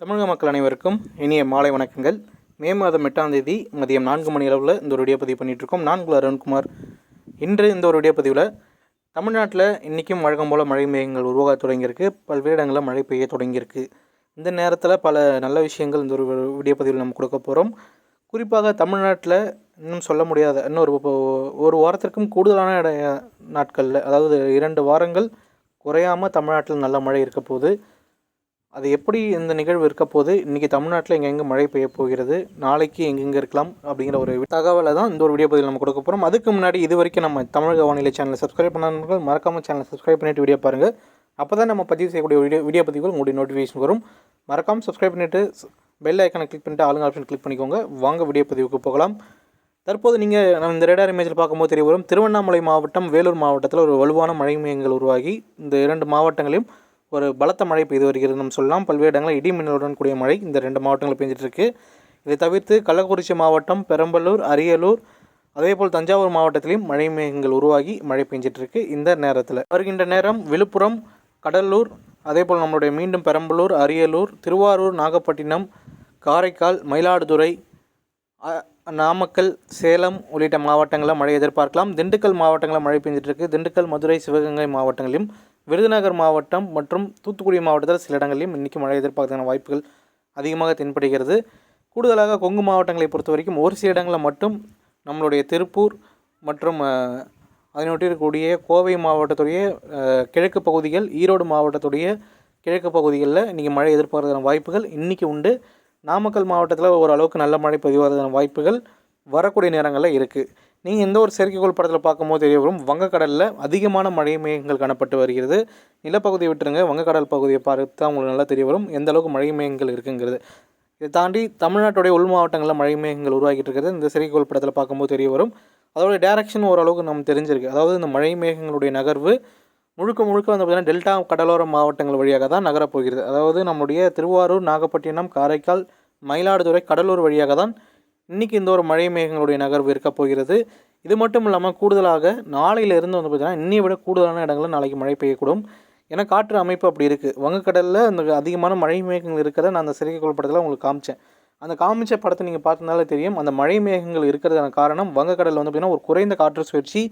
தமிழக மக்கள் அனைவருக்கும் இனிய மாலை வணக்கங்கள். மே மாதம் எட்டாம் தேதி மதியம் நான்கு மணி அளவில் இந்த ஒரு வீடியோ பதிவு பண்ணிகிட்ருக்கோம் இருக்கோம் அருண்குமார். இன்று இந்த ஒரு வீடியோ பதிவில் தமிழ்நாட்டில் இன்றைக்கும் வழக்கம் போல் மழை மேகங்கள் உருவாக தொடங்கியிருக்கு. பல்வேறு இடங்களில் மழை பெய்ய தொடங்கியிருக்கு. இந்த நேரத்தில் பல நல்ல விஷயங்கள் இந்த ஒரு வீடியோ பதிவில் நம்ம கொடுக்க போகிறோம் குறிப்பாக தமிழ்நாட்டில் இன்னும் சொல்ல முடியாத இன்னும் ஒரு ஒரு வாரத்திற்கும் கூடுதலான இட நாட்களில் அதாவது இரண்டு வாரங்கள் குறையாமல் தமிழ்நாட்டில் நல்ல மழை இருக்க போகுது. அது எப்படி இந்த நிகழ்வு இருக்க போது இன்றைக்கி தமிழ்நாட்டில் எங்கெங்கே மழை பெய்ய போகிறது? நாளைக்கு எங்கெங்கே இருக்கலாம்? அப்படிங்கிற ஒரு தகவலை தான் இந்த ஒரு வீடியோ பதிவில் நம்ம கொடுக்க போகிறோம் அதுக்கு முன்னாடி இது வரைக்கும் நம்ம தமிழக வானிலை சேனலை சப்ஸ்கிரைப் பண்ணாதவர்கள் மறக்காமல் சேனலை சப்ஸ்கிரைப் பண்ணிட்டு வீடியோ பாருங்கள் அப்போ தான் நம்ம பதிவு செய்யக்கூடிய வீடியோ வீடியோ பதிவுகள் உங்களுடைய நோட்டிஃபிகேஷன் வரும். மறக்காமல் சப்ஸ்கிரைப் பண்ணிவிட்டு பெல் ஐக்கனை கிளிக் பண்ணிட்டு ஆளுங்க ஆப்ஷன் கிளிக் பண்ணிக்கோங்க. வாங்க வீடியோ பதிவுக்கு போகலாம். தற்போது நீங்கள் நம்ம இந்த ரேடார் இமேஜில் பார்க்கும்போது தெரிய வரும். திருவண்ணாமலை மாவட்டம் வேலூர் மாவட்டத்தில் ஒரு வலுவான மழை மையங்கள் உருவாகி இந்த இரண்டு மாவட்டங்களையும் ஒரு பலத்த மழை பெய்து வருகிறது. நம்ம சொல்லலாம் பல்வேறு இடங்களில் இடி மின்னலுடன் கூடிய மழை இந்த ரெண்டு மாவட்டங்களில் பெஞ்சிட்ருக்கு இதை தவிர்த்து கள்ளக்குறிச்சி மாவட்டம் பெரம்பலூர் அரியலூர் அதேபோல் தஞ்சாவூர் மாவட்டத்திலையும் மழை மேகங்கள் உருவாகி மழை பெஞ்சிட்ருக்கு இந்த நேரத்தில். வருகின்ற நேரம் விழுப்புரம் கடலூர் அதேபோல் நம்மளுடைய மீண்டும் பெரம்பலூர் அரியலூர் திருவாரூர் நாகப்பட்டினம் காரைக்கால் மயிலாடுதுறை நாமக்கல் சேலம் உள்ளிட்ட மாவட்டங்களில் மழை எதிர்பார்க்கலாம். திண்டுக்கல் மாவட்டங்களில் மழை பெஞ்சிட்ருக்கு திண்டுக்கல் மதுரை சிவகங்கை மாவட்டங்களிலும் விருதுநகர் மாவட்டம் மற்றும் தூத்துக்குடி மாவட்டத்தில் சில இடங்களிலும் இன்றைக்கி மழை எதிர்பார்க்கான வாய்ப்புகள் அதிகமாக தென்படுகிறது. கூடுதலாக கொங்கு மாவட்டங்களை பொறுத்த வரைக்கும் ஒரு சில இடங்களில் மட்டும் நம்மளுடைய திருப்பூர் மற்றும் அஹ், அதனொட்டி இருக்கக்கூடிய கோவை மாவட்டத்துடைய கிழக்கு பகுதிகள் ஈரோடு மாவட்டத்துடைய கிழக்கு பகுதிகளில் இன்றைக்கி மழை எதிர்பார்க்கறதுக்கான வாய்ப்புகள் இன்றைக்கி உண்டு. நாமக்கல் மாவட்டத்தில் ஓரளவுக்கு நல்ல மழை பதிவாகிறதுக்கான வாய்ப்புகள் வரக்கூடிய நேரங்களில் இருக்குது நீங்கள் எந்த ஒரு செயற்கைக்கோள் படத்தில் பார்க்கும்போது தெரிய வரும் வங்கக்கடலில் அதிகமான மழை மேகங்கள் காணப்பட்டு வருகிறது. நிலப்பகுதியை விட்டுருங்க வங்கக்கடல் பகுதியை பார்த்து உங்களுக்கு நல்லா தெரிய வரும் எந்த அளவுக்கு மழை மேகங்கள் இருக்குங்கிறது. இதை தாண்டி தமிழ்நாட்டுடைய உள் மாவட்டங்களில் மழை மேகங்கள் உருவாகிட்டு இருக்கிறது. இந்த செயற்கைக்கோள் படத்தில் பார்க்கும்போது தெரிய வரும். அதோட டேரக்ஷன் ஓரளவுக்கு நம்ம தெரிஞ்சிருக்கு. அதாவது இந்த மழை மேகங்களுடைய நகர்வு முழுக்க முழுக்க வந்து பார்த்திங்கன்னா டெல்டா கடலோர மாவட்டங்கள் வழியாக தான் நகரப்போகிறது அதாவது நம்முடைய திருவாரூர் நாகப்பட்டினம் காரைக்கால் மயிலாடுதுறை கடலூர் வழியாக தான் இன்றைக்கி இந்த ஒரு மழை மேகங்களுடைய நகர்வு இருக்க போகிறது. இது மட்டும் இல்லாமல் கூடுதலாக நாளையிலிருந்து வந்து பார்த்திங்கன்னா இன்னை விட கூடுதலான இடங்களில் நாளைக்கு மழை பெய்யக்கூடும். ஏன்னா காற்று அமைப்பு அப்படி இருக்குது வங்கக்கடலில் அந்த அதிகமான மழை மேகங்கள் இருக்கிறத நான் அந்த செயற்கைக்கோள் படத்தில் உங்களுக்கு காமிச்சேன். அந்த காமிச்ச படத்தை நீங்கள் பார்த்தனால தெரியும். அந்த மழை மேகங்கள் இருக்கிறதுக்கான காரணம் வங்கக்கடலில் வந்து பார்த்திங்கன்னா ஒரு குறைந்த காற்று சுழற்சி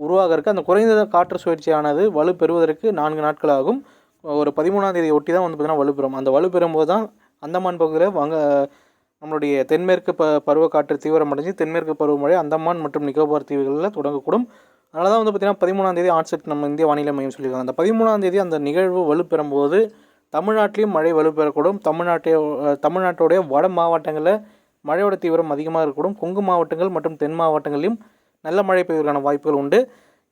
உருவாகிறதுக்கு அந்த குறைந்த காற்று சுழற்சியானது வலு பெறுவதற்கு நான்கு நாட்கள் ஆகும். ஒரு பதிமூணாம் தேதி ஒட்டி தான் வந்து பார்த்திங்கன்னா வலுப்பெறும் அந்த வலுப்பெறும்போது தான் அந்தமான் பகுதியில் வங்க நம்மளுடைய தென்மேற்கு ப பருவக்காற்று தீவிரமடைஞ்சு தென்மேற்கு பருவமழை அந்தமான் மற்றும் நிக்கோபார் தீவுகளில் தொடங்கக்கூடும். அதனால தான் வந்து பார்த்திங்கன்னா பதிமூணாம் தேதி ஆன்செட் நம்ம இந்திய வானிலை மையம் சொல்லியிருக்காங்க. அந்த பதிமூணாம் தேதி அந்த நிகழ்வு வலுப்பெறும்போது தமிழ்நாட்டிலையும் மழை வலுப்பெறக்கூடும். தமிழ்நாட்டை தமிழ்நாட்டுடைய வட மாவட்டங்களில் மழையோட தீவிரம் அதிகமாக இருக்கக்கூடும். கொங்கு மாவட்டங்கள் மற்றும் தென் மாவட்டங்களிலும் நல்ல மழை பெய்வதற்கான வாய்ப்புகள் உண்டு.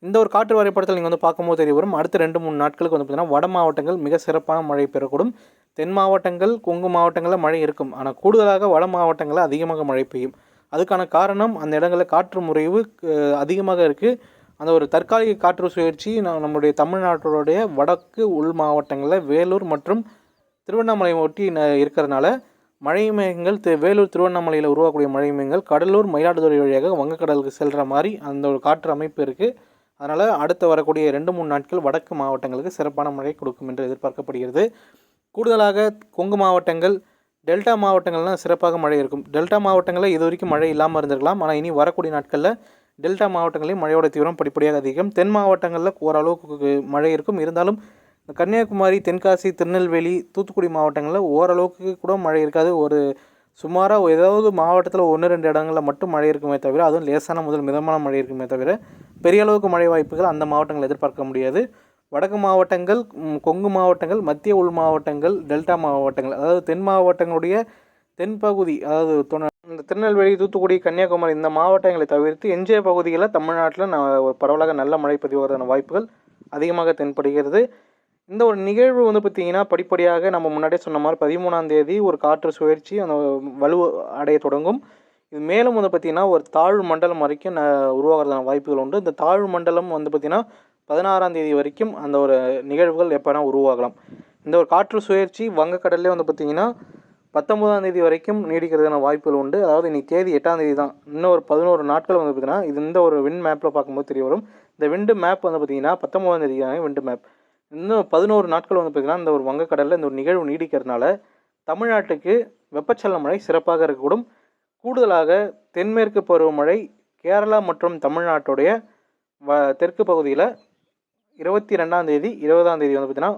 இந்த ஒரு காற்று வரைபடத்தில் நீங்கள் வந்து பார்க்கும்போது தெரிய வரும். அடுத்த ரெண்டு மூணு நாட்களுக்கு வந்து பார்த்திங்கன்னா வட மாவட்டங்கள் மிக சிறப்பான மழை பெறக்கூடும். தென் மாவட்டங்கள் கொங்கு மாவட்டங்களில் மழை இருக்கும். ஆனால் கூடுதலாக வட மாவட்டங்களில் அதிகமாக மழை பெய்யும். அதுக்கான காரணம் அந்த இடங்களில் காற்று முறைவு அதிகமாக இருக்குது அந்த ஒரு தற்காலிக காற்று சுழற்சி நம் நம்முடைய தமிழ்நாட்டுடைய வடக்கு உள் மாவட்டங்களில் வேலூர் மற்றும் திருவண்ணாமலை ஒட்டி ந- இருக்கிறதுனால மழை மேகங்கள் தி- வேலூர் திருவண்ணாமலையில் உருவாக்கக்கூடிய மழை மேகங்கள் கடலூர் மயிலாடுதுறை வழியாக வங்கக்கடலுக்கு செல்கிற மாதிரி அந்த ஒரு காற்று அமைப்பு இருக்குது அதனால் அடுத்து வரக்கூடிய ரெண்டு மூணு நாட்கள் வடக்கு மாவட்டங்களுக்கு சிறப்பான மழை கொடுக்கும் என்று எதிர்பார்க்கப்படுகிறது. கூடுதலாக கொங்கு மாவட்டங்கள் டெல்டா மாவட்டங்கள்லாம் சிறப்பாக மழை இருக்கும் டெல்டா மாவட்டங்களில் இது வரைக்கும் மழை இல்லாமல் இருந்திருக்கலாம். ஆனால் இனி வரக்கூடிய நாட்களில் டெல்டா மாவட்டங்களில் மழையோட தீவிரம் படிப்படியாக அதிகம். தென் மாவட்டங்களில் ஓரளவுக்கு மழை இருக்கும் இருந்தாலும் கன்னியாகுமரி தென்காசி திருநெல்வேலி தூத்துக்குடி மாவட்டங்களில் ஓரளவுக்கு கூட மழை இருக்காது. ஒரு சுமாராக ஏதாவது மாவட்டத்தில் ஒன்று ரெண்டு இடங்களில் மட்டும் மழை இருக்குமே தவிர அதுவும் லேசான முதல் மிதமான மழை இருக்குமே தவிர பெரிய அளவுக்கு மழை வாய்ப்புகள் அந்த மாவட்டங்களில் எதிர்பார்க்க முடியாது. வடக்கு மாவட்டங்கள் கொங்கு மாவட்டங்கள் மத்திய உள் மாவட்டங்கள் டெல்டா மாவட்டங்கள். அதாவது தென் மாவட்டங்களுடைய தென்பகுதி அதாவது இந்த திருநெல்வேலி தூத்துக்குடி கன்னியாகுமரி இந்த மாவட்டங்களை தவிர்த்து எஞ்சிய பகுதிகளில் தமிழ்நாட்டில் நான் ஒரு பரவலாக நல்ல மழை பதிவாகிறதான வாய்ப்புகள் அதிகமாக தென்படுகிறது. இந்த ஒரு நிகழ்வு வந்து பார்த்திங்கன்னா படிப்படியாக நம்ம முன்னாடியே சொன்ன மாதிரி பதிமூணாம் தேதி ஒரு காற்று சுழற்சி அந்த வலு அடைய தொடங்கும். இது மேலும் வந்து பார்த்திங்கன்னா ஒரு தாழ்வு மண்டலம் வரைக்கும் ந உருவாகிறதான வாய்ப்புகள் உண்டு. இந்த தாழ்வு மண்டலம் வந்து பார்த்திங்கன்னா பதினாறாம் தேதி வரைக்கும் அந்த ஒரு நிகழ்வுகள் எப்போனா உருவாகலாம். இந்த ஒரு காற்று சுழற்சி வங்கக்கடல்லே வந்து பார்த்திங்கன்னா பத்தொம்போதாம் தேதி வரைக்கும் நீடிக்கிறதுக்கான வாய்ப்புகள் உண்டு. அதாவது இன்னைக்கு தேதி எட்டாம் தேதி தான். இன்னும் ஒரு பதினோரு நாட்கள் வந்து பார்த்திங்கன்னா இது இந்த ஒரு வின் மேப்பில் பார்க்கும்போது தெரிய வரும். இந்த விண்டு மேப் வந்து பார்த்திங்கன்னா பத்தொம்போதாம் தேதியான விண்டு மேப் இன்னும் பதினோரு நாட்கள் வந்து பார்த்திங்கன்னா இந்த ஒரு வங்கக்கடலில் இந்த ஒரு நிகழ்வு நீடிக்கிறதுனால தமிழ்நாட்டுக்கு வெப்பச்சலன மழை சிறப்பாக இருக்கக்கூடும். கூடுதலாக தென்மேற்கு பருவமழை கேரளா மற்றும் தமிழ்நாட்டுடைய வ தெற்கு பகுதியில் இருபத்தி ரெண்டாம் தேதி இருபதாம் தேதி வந்து பார்த்திங்கன்னா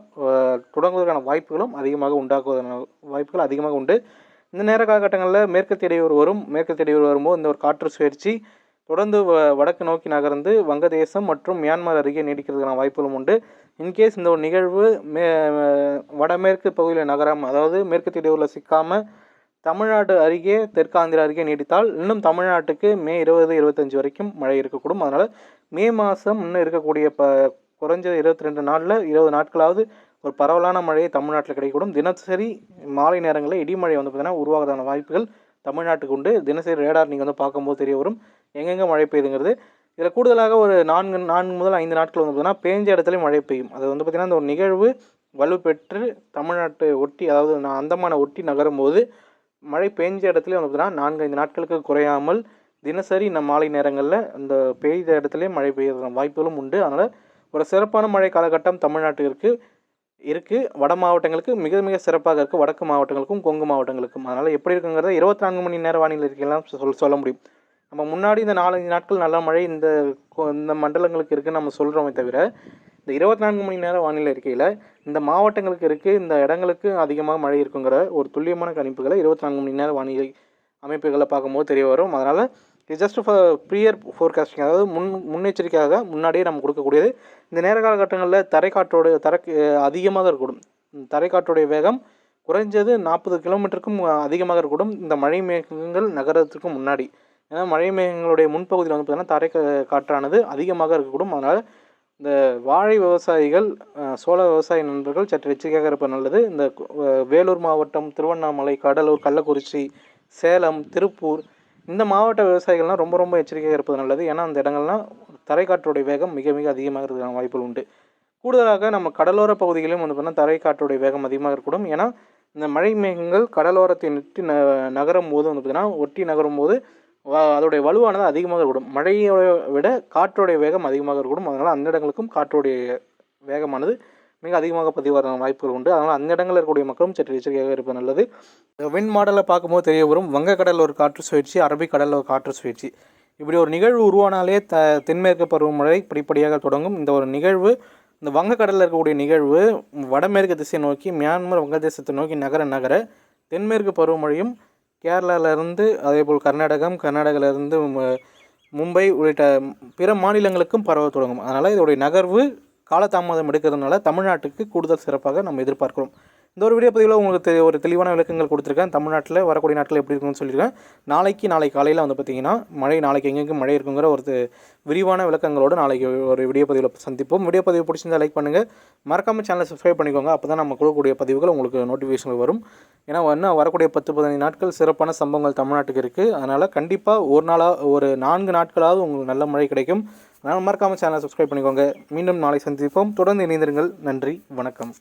தொடங்குவதற்கான வாய்ப்புகளும் அதிகமாக உண்டாக்குவதற்கான வாய்ப்புகள் அதிகமாக உண்டு. இந்த நேர காலகட்டங்களில் மேற்கு இடையூறு வரும் மேற்கு இடையூறு வரும்போது இந்த ஒரு காற்று சுழற்சி தொடர்ந்து வ வடக்கு நோக்கி நகர்ந்து வங்கதேசம் மற்றும் மியான்மர் அருகே நீடிக்கிறதுக்கான வாய்ப்புகளும் உண்டு. இன்கேஸ் இந்த ஒரு நிகழ்வு மே வடமேற்கு பகுதியில் நகரம் அதாவது மேற்கு இடையூரில் சிக்காமல் தமிழ்நாடு அருகே தெற்காந்திரா அருகே நீடித்தால் இன்னும் தமிழ்நாட்டுக்கு மே இருபது இருபத்தஞ்சி வரைக்கும் மழை இருக்கக்கூடும். அதனால் மே மாதம் இன்னும் இருக்கக்கூடிய ப குறைஞ்சது இருபத்தி ரெண்டு நாளில் இருபது நாட்களாவது ஒரு பரவலான மழையை தமிழ்நாட்டில் கிடைக்கக்கூடும். தினசரி மாலை நேரங்களில் இடிமழை வந்து பார்த்திங்கன்னா உருவாகிறதான வாய்ப்புகள் தமிழ்நாட்டுக்கு உண்டு. தினசரி ரேடார் நீங்கள் வந்து பார்க்கும்போது தெரிய வரும். எங்கெங்கே மழை பெய்யுதுங்கிறது. இதில் கூடுதலாக ஒரு நான்கு நான்கு முதல் ஐந்து நாட்கள் வந்து பார்த்திங்கன்னா பேஞ்ச இடத்துல மழை பெய்யும். அது வந்து பார்த்திங்கன்னா அந்த ஒரு நிகழ்வு வலுப்பெற்று தமிழ்நாட்டை ஒட்டி அதாவது நான் அந்தமான ஒட்டி நகரும் போது மழை பெஞ்ச இடத்துல வந்து பார்த்தீங்கன்னா நான்கு ஐந்து நாட்களுக்கு குறையாமல் தினசரி இந்த மாலை நேரங்களில் அந்த பெய்த இடத்துலேயே மழை பெய்யறதுக்கான வாய்ப்புகளும் உண்டு. அதனால் ஒரு சிறப்பான மழை காலகட்டம் தமிழ்நாட்டிற்கு இருக்குது வட மாவட்டங்களுக்கு மிக மிக சிறப்பாக இருக்குது வடக்கு மாவட்டங்களுக்கும் கொங்கு மாவட்டங்களுக்கும். அதனால் எப்படி இருக்குங்கிறத இருபத்தி நான்கு மணி நேர வானிலை இருக்கலாம் சொல் சொல்ல முடியும். நம்ம முன்னாடி இந்த நாலஞ்சு நாட்கள் நல்ல மழை இந்த இந்த மண்டலங்களுக்கு இருக்குதுன்னு நம்ம சொல்கிறோமே தவிர இந்த இருபத்தி நான்கு மணி நேரம் வானிலை இருக்கையில் இந்த மாவட்டங்களுக்கு இருக்குது இந்த இடங்களுக்கு அதிகமாக மழை இருக்குங்கிற ஒரு துல்லியமான கணிப்புகளை இருபத்தி நான்கு மணி நேரம் வானிலை அமைப்புகளை பார்க்கும்போது தெரிய வரும். அதனால் இது ஜஸ்ட் ஃபார் ப்ரியர் ஃபோர்காஸ்டிங் அதாவது முன் முன்னெச்சரிக்கையாக முன்னாடியே நம்ம கொடுக்கக்கூடியது. இந்த நேர காலகட்டங்களில் தரைக்காற்றோட தரை அதிகமாக இருக்கக்கூடும். தரைக்காற்றுடைய வேகம் குறைஞ்சது நாற்பது கிலோமீட்டருக்கும் அதிகமாக இருக்கக்கூடும் இந்த மழை மேகங்கள் நகரத்துக்கு முன்னாடி. ஏன்னா மழை மேகங்களுடைய முன்பகுதியில் வந்து பார்த்திங்கன்னா தரை காற்றானது அதிகமாக இருக்கக்கூடும். அதனால் இந்த வாழை விவசாயிகள் சோழ விவசாய நண்பர்கள் சற்று எச்சரிக்கையாக இருப்பது நல்லது. இந்த வேலூர் மாவட்டம் திருவண்ணாமலை கடலூர் கள்ளக்குறிச்சி சேலம் திருப்பூர் இந்த மாவட்ட விவசாயிகள்லாம் ரொம்ப ரொம்ப எச்சரிக்கையாக இருப்பது நல்லது. ஏன்னா அந்த இடங்கள்லாம் தரைக்காற்றுடைய வேகம் மிக மிக அதிகமாக இருக்கிற வாய்ப்புகள் உண்டு. கூடுதலாக நம்ம கடலோர பகுதிகளிலும் வந்து பார்த்தீங்கன்னா தரைக்காற்றுடைய வேகம் அதிகமாக இருக்கக்கூடும். ஏன்னா இந்த மழை மேகங்கள் கடலோரத்தை நெட்டி ந நகரும் போது வந்து பார்த்திங்கன்னா ஒட்டி நகரும் போது அதோடைய வலுவானது அதிகமாக இருக்கக்கூடும். மழையோட விட காற்றோடைய வேகம் அதிகமாக இருக்கக்கூடும். அதனால் அந்த இடங்களுக்கும் காற்றோடைய வேகமானது மிக அதிகமாக பதிவாக வாய்ப்புகள் உண்டு. அதனால் அந்த இடங்களில் இருக்கக்கூடிய மக்களும் சற்று எச்சரிக்கையாக இருப்பது நல்லது. வின் மாடலை பார்க்கும்போது தெரிய வரும் வங்கக்கடலில் ஒரு காற்று சுழற்சி அரபிக்கடலில் ஒரு காற்று சுழற்சி. இப்படி ஒரு நிகழ்வு உருவானாலே த தென்மேற்கு பருவமழை படிப்படியாக தொடங்கும். இந்த ஒரு நிகழ்வு இந்த வங்கக்கடலில் இருக்கக்கூடிய நிகழ்வு வடமேற்கு திசை நோக்கி மியான்மர் வங்கதேசத்தை நோக்கி நகர நகர தென்மேற்கு பருவமழையும் கேரளாவிலேருந்து அதேபோல் கர்நாடகம் கர்நாடகாவிலேருந்து மும்பை உள்ளிட்ட பிற மாநிலங்களுக்கும் பரவ தொடங்கும். அதனால் இதோடைய நகர்வு காலதாமதம் எடுக்கிறதுனால தமிழ்நாட்டுக்கு கூடுதல் சிறப்பாக நம்ம எதிர்பார்க்கிறோம். இந்த ஒரு வீடியோ பதிவில் உங்களுக்கு தெ ஒரு தெளிவான விளக்கங்கள் கொடுத்துருக்கேன். தமிழ்நாட்டில் வரக்கூடிய நாட்கள் எப்படி இருக்குன்னு சொல்லியிருக்கேன். நாளைக்கு நாளை காலையில் வந்து பார்த்திங்கன்னா மழை நாளைக்கு எங்கெங்கே மழை இருக்குங்கிற ஒரு விரிவான விளக்கங்களோடு நாளைக்கு ஒரு வீடியோ பதிவில் சந்திப்போம். வீடியோ பதிவு பிடிச்சிருந்தால் லைக் பண்ணுங்கள் மறக்காமல் சேனலை சப்ஸ்கிரைப் பண்ணிக்கோங்க. அப்போ தான் நம்ம கொடுக்கக்கூடிய பதிவுகள் உங்களுக்கு நோட்டிஃபிகேஷன் வரும். ஏன்னா இன்னும் வரக்கூடிய பத்து பதினைந்து நாட்கள் சிறப்பான சம்பவங்கள் தமிழ்நாட்டுக்கு இருக்குது அதனால் கண்டிப்பாக ஒரு நாளாக ஒரு நான்கு நாட்களாவது உங்களுக்கு நல்ல மழை கிடைக்கும். அதனால் மறக்காமல் சேனலை சப்ஸ்கிரைப் பண்ணிக்கோங்க. மீண்டும் நாளை சந்திப்போம். தொடர்ந்து இணைந்திருங்கள். நன்றி. வணக்கம்.